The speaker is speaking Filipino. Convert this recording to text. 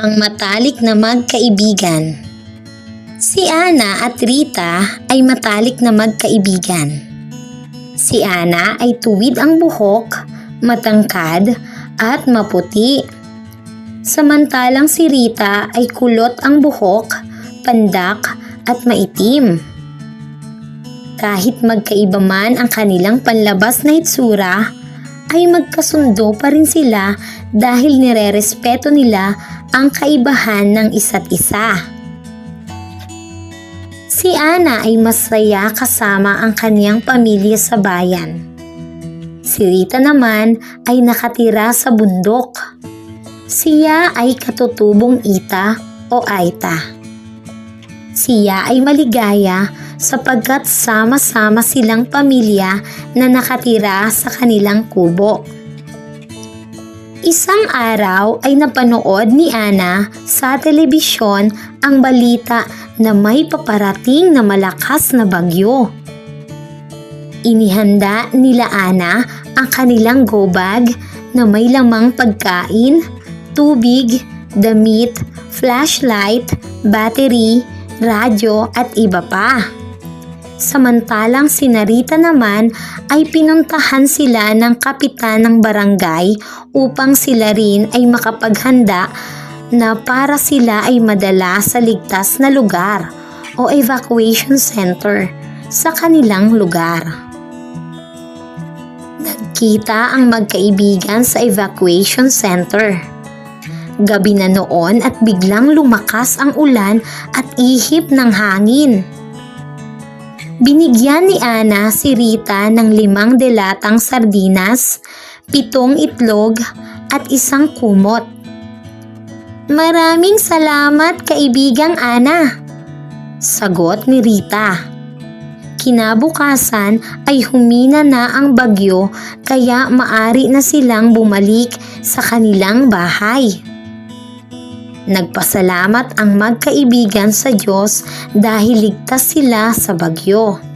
Ang matalik na magkaibigan. Si Ana at Rita ay matalik na magkaibigan. Si Ana ay tuwid ang buhok, matangkad at maputi. Samantalang si Rita ay kulot ang buhok, pandak at maitim. Kahit magkaiba man ang kanilang panlabas na itsura, ay magkasundo pa rin sila dahil nirerespeto nila ang kaibahan ng isa't isa. Si Ana ay masaya kasama ang kaniyang pamilya sa bayan. Si Rita naman ay nakatira sa bundok. Siya ay katutubong Ita o Aita. Siya ay maligaya sapagkat sama-sama silang pamilya na nakatira sa kanilang kubo. Isang araw ay napanood ni Ana sa telebisyon ang balita na may paparating na malakas na bagyo. Inihanda nila Ana ang kanilang go bag na may lamang pagkain, tubig, damit, flashlight, battery, radyo at iba pa. Samantalang si Narita naman ay pinuntahan sila ng kapitan ng barangay upang sila rin ay makapaghanda na para sila ay madala sa ligtas na lugar o evacuation center sa kanilang lugar. Nagkita ang magkaibigan sa evacuation center. Gabi na noon at biglang lumakas ang ulan at ihip ng hangin. Binigyan ni Ana si Rita ng limang delatang sardinas, pitong itlog at isang kumot. Maraming salamat kaibigang Ana, sagot ni Rita. Kinabukasan ay humina na ang bagyo kaya maari na silang bumalik sa kanilang bahay. Nagpasalamat ang magkaibigan sa Diyos dahil ligtas sila sa bagyo.